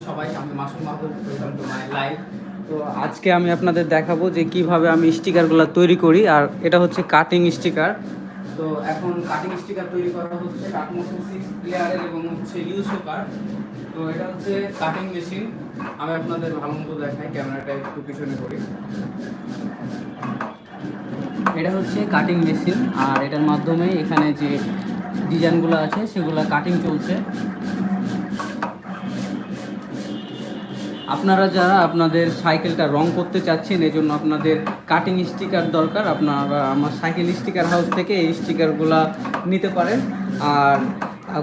সবাই আমি Masum Mahbub welcome to my life তো আজকে আমি আপনাদের দেখাবো যে কীভাবে আমি স্টিকারগুলো তৈরি করি আর এটা হচ্ছে কাটিং স্টিকার তো এখন কাটিং স্টিকার তৈরি করা হচ্ছে কাটমোটো সিক্স প্লেয়ারের এবং হচ্ছে ইউসো কার তো এটা হচ্ছে কাটিং মেশিন আমি আপনাদের ভালো মতো দেখাই ক্যামেরাটা একটু পিছনে করি। এটা হচ্ছে কাটিং মেশিন আর এটার মাধ্যমে এখানে যে ডিজাইনগুলো আছে সেগুলো কাটিং চলছে। আপনারা যারা আপনাদের সাইকেলটা রং করতে চাচ্ছেন এই জন্য আপনাদের কাটিং স্টিকার দরকার। আপনারা আমার সাইকেল স্টিকার হাউস থেকে এই স্টিকারগুলো নিতে পারেন। আর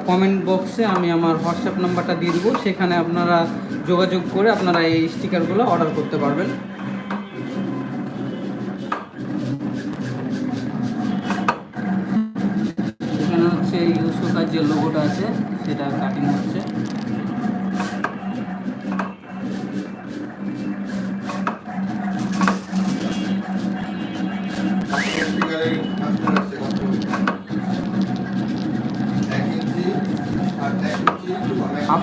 কমেন্ট বক্সে আমি আমার হোয়াটসঅ্যাপ নাম্বারটা দিয়ে দেবো। সেখানে আপনারা যোগাযোগ করে আপনারা এই স্টিকারগুলো অর্ডার করতে পারবেন।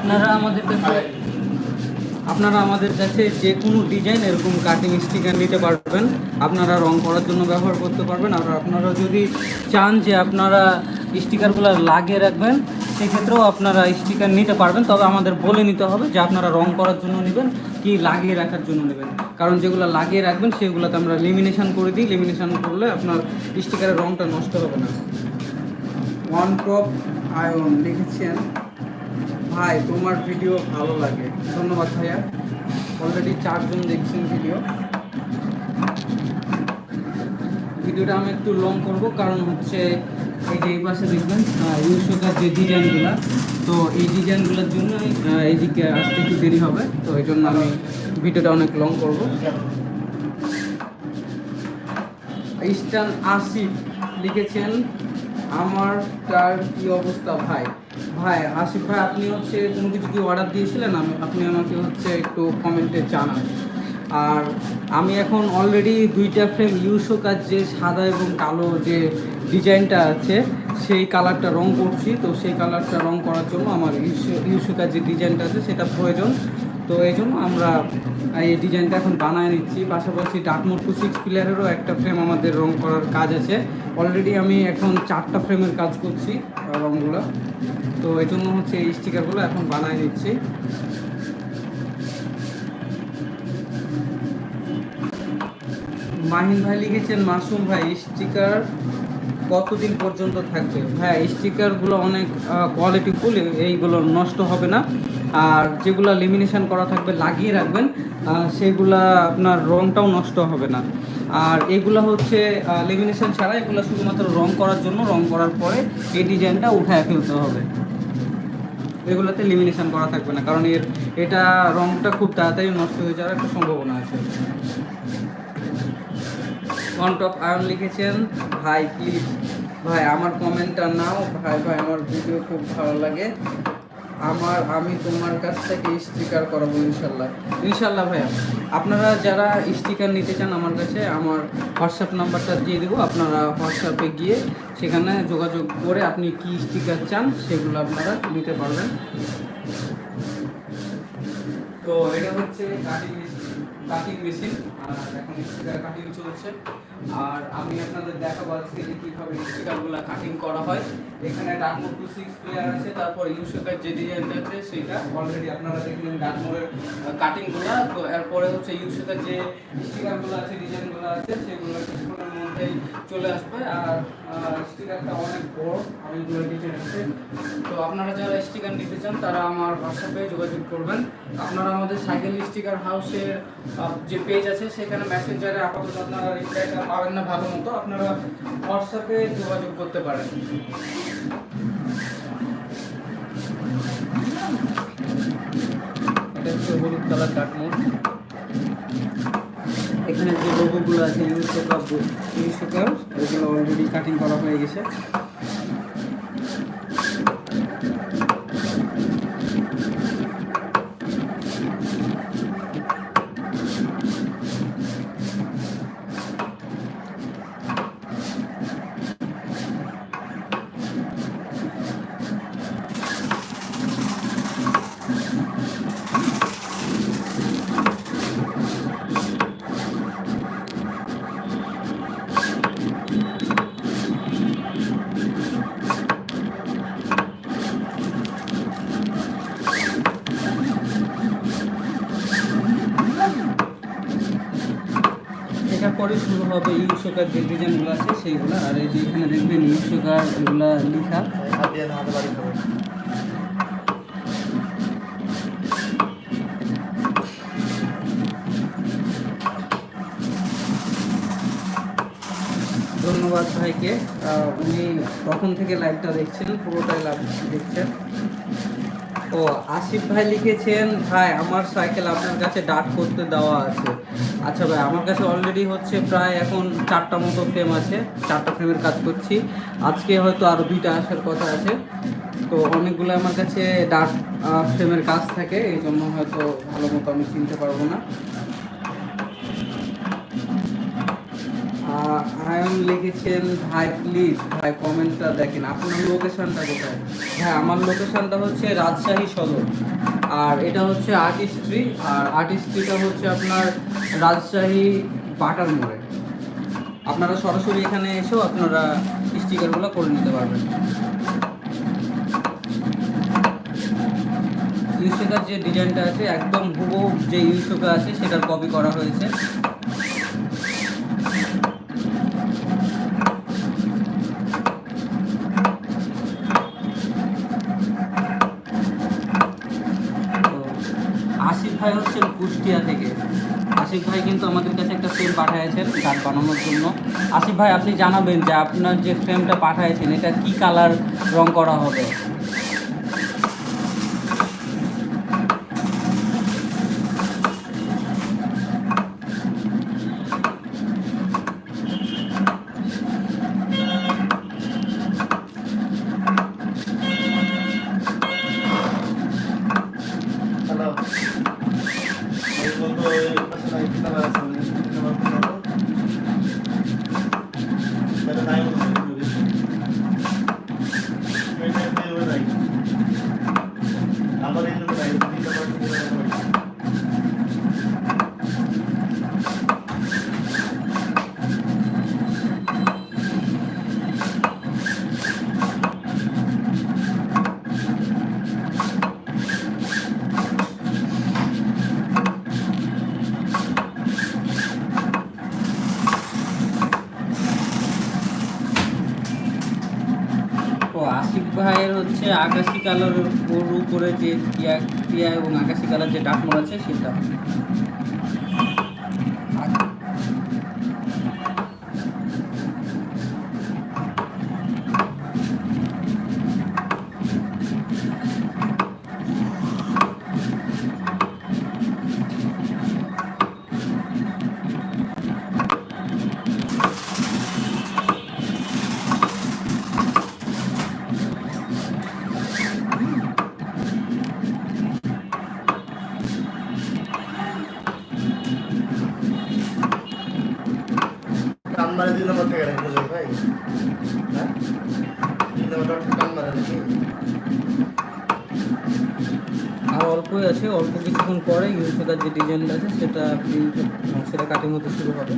আপনারা আমাদের কাছে, আপনারা আমাদের কাছে যে কোনো ডিজাইন এরকম কাটিং স্টিকার নিতে পারবেন। আপনারা রং করার জন্য ব্যবহার করতে পারবেন। আর আপনারা যদি চান যে আপনারা স্টিকারগুলো লাগিয়ে রাখবেন, সেক্ষেত্রেও আপনারা স্টিকার নিতে পারবেন। তবে আমাদের বলে নিতে হবে যে আপনারা রং করার জন্য নেবেন কি লাগিয়ে রাখার জন্য নেবেন। কারণ যেগুলো লাগিয়ে রাখবেন, সেগুলোতে আমরা লিমিনেশন করে দিই। লিমিনেশন করলে আপনার স্টিকারের রংটা নষ্ট হবে না। ওয়ান টপ আয়ন লিখেছেন। ভাই, তোমার ভিডিও ভালো লাগে। ধন্যবাদ ভাইয়া। অলরেডি চারজন দেখছেন ভিডিও ভিডিওটা আমি একটু লং করব, কারণ হচ্ছে এই যে এই পাশে দেখবেন ইউসোকার যে ডিজাইনগুলো তো এই ডিজাইনগুলোর জন্য এইদিকে আসতে একটু দেরি হবে, তো এই জন্য আমি ভিডিওটা অনেক লং করব। ইস্টার্ন আসিফ লিখেছেন আমার তার কি অবস্থা ভাই? ভাই আসিফ ভাই, আপনি হচ্ছে কোনো কিছু কি অর্ডার দিয়েছিলেন? আমি আপনি আমাকে হচ্ছে একটু কমেন্টে জানান। আর আমি এখন অলরেডি দুইটা ফ্রেম ইউসো কাজ যে সাদা এবং কালো যে ডিজাইনটা আছে, সেই কালারটা রং করছি। তো সেই কালারটা রং করার জন্য আমার ইউসো ইউসো কাজ যে ডিজাইনটা আছে, সেটা প্রয়োজন। তো এই জন্য আমরা এই ডিজাইনটা এখন বানায় নিচ্ছি। পাশাপাশি ডাকমোট টু সিক্স প্লেয়ারেরও একটা ফ্রেম আমাদের রং করার কাজ আছে। অলরেডি আমি এখন চারটা ফ্রেমের কাজ করছি রংগুলো। তো এই জন্য হচ্ছে এই স্টিকারগুলো এখন বানায় নিচ্ছি। মাহিন ভাই লিখেছেন, মাসুম ভাই স্টিকার কতদিন পর্যন্ত থাকবে? হ্যাঁ স্টিকারগুলো অনেক কোয়ালিটিফুল এইগুলো নষ্ট হবে না। আর যেগুলো লিমিনেশন করা থাকবে, লাগিয়ে রাখবেন সেগুলা আপনার রংটাও নষ্ট হবে না। আর এগুলো হচ্ছে লিমিনেশন ছাড়া এগুলো শুধুমাত্র রং করার জন্য, রং করার পরে এই ডিজাইনটা উঠায় ফেলতে হবে। এগুলোতে লিমিনেশন করা থাকবে না, কারণ এর, এটা রংটা খুব তাড়াতাড়ি নষ্ট হয়ে যাওয়ার একটা সম্ভাবনা আছে। অন টপ আয়ন লিখেছেন, ভাই প্লিজ ভাই, আমার কমেন্টটা নাও, ভাই ভাই, আমার ভিডিও খুব ভালো লাগে। আমার, আমি তোমার কাছ থেকে স্টিকার করাবো ইনশাল্লাহ। ইনশাল্লাহ ভাইয়া, আপনারা যারা স্টিকার নিতে চান আমার কাছে, আমার হোয়াটসঅ্যাপ নাম্বারটা দিয়ে দেবো। আপনারা হোয়াটসঅ্যাপে গিয়ে সেখানে যোগাযোগ করে আপনি কি স্টিকার চান সেগুলো আপনারা নিতে পারবেন। তো এটা হচ্ছে কাটিং মেশিন, আর এখন স্টিকার কাটিং চলছে। আর আমি আপনাদের দেখাবো আজকে যে কীভাবে স্টিকারগুলো কাটিং করা হয়। এখানে ডাকমোর টু সিক্স প্লেয়ার আছে, তারপর ইউসুকার যে ডিজাইনটা আছে সেটা অলরেডি আপনারা দেখলেন ডাকমোরের কাটিংগুলো তো এরপরে হচ্ছে ইউসুকার যে স্টিকারগুলো আছে ডিজাইনগুলো আছে, সেগুলো কিছুক্ষণের মধ্যেই চলে আসবে। আর স্টিকারটা অনেক বড় অনেকগুলো ডিজাইন আছে তো আপনারা যারা স্টিকার নিতে চান, তারা আমার হোয়াটসঅ্যাপে যোগাযোগ করবেন। আপনারা আমাদের সাইকেল স্টিকার হাউসের যে পেজ আছে, সেখানে মেসেঞ্জারে আপাতত আপনারা রিপ্লাইটা পাবেন না ভালো মতো। আপনারা হোয়াটসঅ্যাপে যোগাযোগ করতে পারেন। এটা হচ্ছে হলুদ কালার কাঠমোট লোগোগুলো আছে ইউসোকার ইউসোকার এগুলো অলরেডি কাটিং করা হয়ে গেছে। হবে ইউসোকার যে ডিজাইনগুলো আছে সেইগুলো। আর এই যে এখানে দেখবেন ইউসোকার এগুলা লেখা। ধন্যবাদ ভাইকে। উনি তখন থেকে লাইভটা দেখছেন, পুরোটাই লাইভ দেখছেন। ও, আসিফ ভাই লিখেছেন, ভাই, আমার সাইকেল আপনার কাছে ডাট করতে দেওয়া আছে। আচ্ছা ভাই, আমার কাছে অলরেডি হচ্ছে প্রায় এখন চারটা মতো ফ্রেম আছে, চারটা ফ্রেমের কাজ করছি। আজকে হয়তো আরও দুইটা আসার কথা আছে। তো অনেকগুলো আমার কাছে ডাট ফ্রেমের কাজ থাকে, এই জন্য হয়তো ভালো মতো আমি চিনতে পারব না আহ, আয়ন লিখেছেন, ভাই প্লিজ ভাই কমেন্টটা দেখেন। আপনার লোকেশনটা কোথায়? হ্যাঁ আমার লোকেশনটা হচ্ছে রাজশাহী সদর। আর এটা হচ্ছে আর্টিস্ট্রি আর আর্টিস্ট্রিটা হচ্ছে আপনার রাজশাহী বাটার মোড়ে। আপনারা সরাসরি এখানে এসেও আপনারা স্টিকারগুলো করে নিতে পারবেন। ইউসোকার যে ডিজাইনটা আছে, একদম হুবহু যে ইউসোকা আছে, সেটার কপি করা হয়েছে তো আসিফ ভাই হচ্ছেন কুষ্টিয়া থেকে আসিফ ভাই কিন্তু আমাদের কাছে একটা ফ্রেম পাঠিয়েছেন গান বানানোর জন্য। আসিফ ভাই, আপনি জানাবেন যে আপনার যে ফ্রেমটা পাঠিয়েছেন, এটা কি কালার রং করা হবে হ্যালো এই বলতো এই পাশে নাই কি নাম্বার আছে মানে কি নাম্বার ফোন করো এটা নাই বলতো এটা দিয়ে ওই নাই আমার এই লোক নাই তিন নাম্বার তিন নাম্বার আসিফ ভাইয়ের হচ্ছে আকাশি কালার ওর উপরে যে টিয়া টিয়া এবং আকাশি কালার যে ডাকমোর আছে সেটা। কান মারে দুই নম্বর থেকে রাখব যে ভাই? হ্যাঁ? দুই নম্বরটা কান মারে নাকি? আর অল্পই আছে অল্প কিছুক্ষণ পরে ইউসোকার যে ডিজাইনটা আছে সেটা প্রিন্ট সেটা কাটিং হতে শুরু হবে।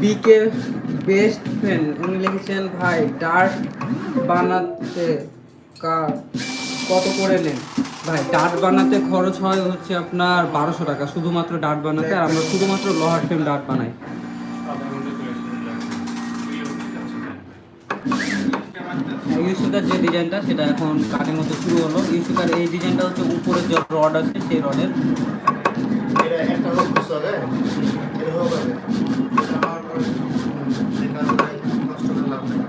বিকে বেস্ট ফ্রেন্ড উনি লিখেছেন ভাই ডার্ট বানাতে কা- কত করে নেন? ভাই ডার্ট বানাতে খরচ হয় হচ্ছে আপনার বারোশো টাকা, শুধুমাত্র ডার্ট বানাতে, আর আমরা শুধুমাত্র লোহার ফ্রেম ডার্ট বানাই। ইউসুকার যে ডিজাইনটা, সেটা এখন কাটিং হতে শুরু হলো। ইউসুকার এই ডিজাইনটা হচ্ছে উপরে যে রড আছে, সেই রডের এটা একটা লোক বুঝতে হবে এটা হোক হবে এটা হওয়ার পরে যে কাজটা কষ্ট করে লাভ নেই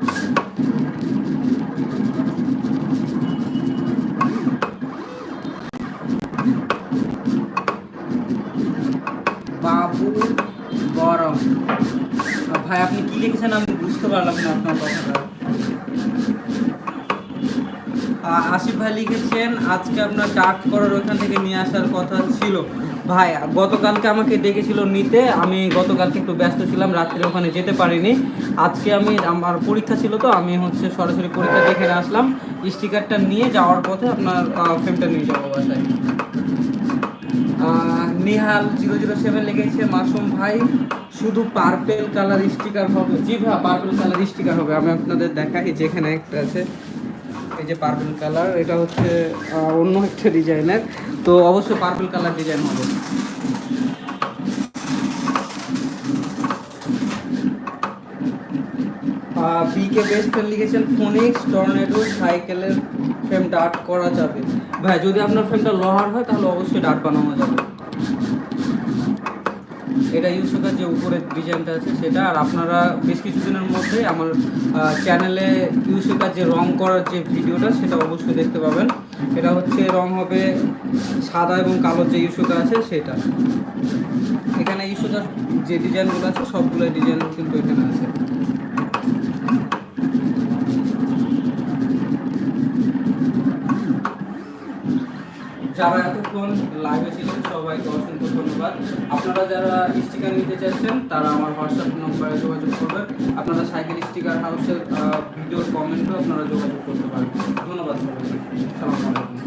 বাবু গরম। ভাই, আপনি কি লিখেছেন? আমি বুঝতে পারলাম না আপনার কথাটা। আসিফ ভাই লিখেছেন, আজকে আপনার ডাক করার ওখান থেকে নিয়ে আসার কথা ছিল। ভাই, গতকালকে আমাকে ডেকেছিল নিতে। আমি গতকালকে একটু ব্যস্ত ছিলাম, রাত্রে ওখানে যেতে পারিনি। আজকে আমি, আমার পরীক্ষা ছিল তো, আমি হচ্ছে সরাসরি পরীক্ষা দেখে আসলাম। স্টিকারটা নিয়ে যাওয়ার পথে আপনার ফ্রেমটা নিয়ে যাব বাসায়। নিহাল জিরো জিরো সেভেন লিখেছে, মাসুম ভাই, শুধু পার্পেল কালার স্টিকার হবে। জি ভাই পার্পেল কালার স্টিকার হবে। আমি আপনাদের দেখাই যেখানে একটা আছে। এই যে পার্পল কালার এটা হচ্ছে অন্য একটা ডিজাইনের। তো অবশ্যই পার্পল কালার ডিজাইন হবে। বিকে বেস্ট লিখেছেন ফোনিক্স টর্নেডো সাইকেলের ফ্রেম ডার্ট করা যাবে। ভাই, যদি আপনার ফ্রেমটা লোহার হয়, তাহলে অবশ্যই ডার্ট বানানো যাবে। এটা ইউসুকার যে উপরের ডিজাইনটা আছে সেটা, আর আপনারা বেশ কিছুদিনের মধ্যে আমার চ্যানেলে ইউসুকার যে রং করার যে ভিডিওটা, সেটা অবশ্যই দেখতে পাবেন। এটা হচ্ছে রং হবে সাদা এবং কালোর যে ইউসুকা আছে সেটা। এখানে ইউসুকার যে ডিজাইনগুলো আছে সবগুলো ডিজাইন কিন্তু এখানে আছে। যারা এতক্ষণ লাইভে ছিলেন, সবাইকে অসংখ্য ধন্যবাদ। আপনারা যারা স্টিকার নিতে চাচ্ছেন তারা আমার হোয়াটসঅ্যাপ নম্বরে যোগাযোগ করবেন। আপনারা সাইকেল স্টিকার হাউসের ভিডিওর কমেন্টও আপনারা যোগাযোগ করতে পারবেন। ধন্যবাদ সবাইকে। সালামালাইকুম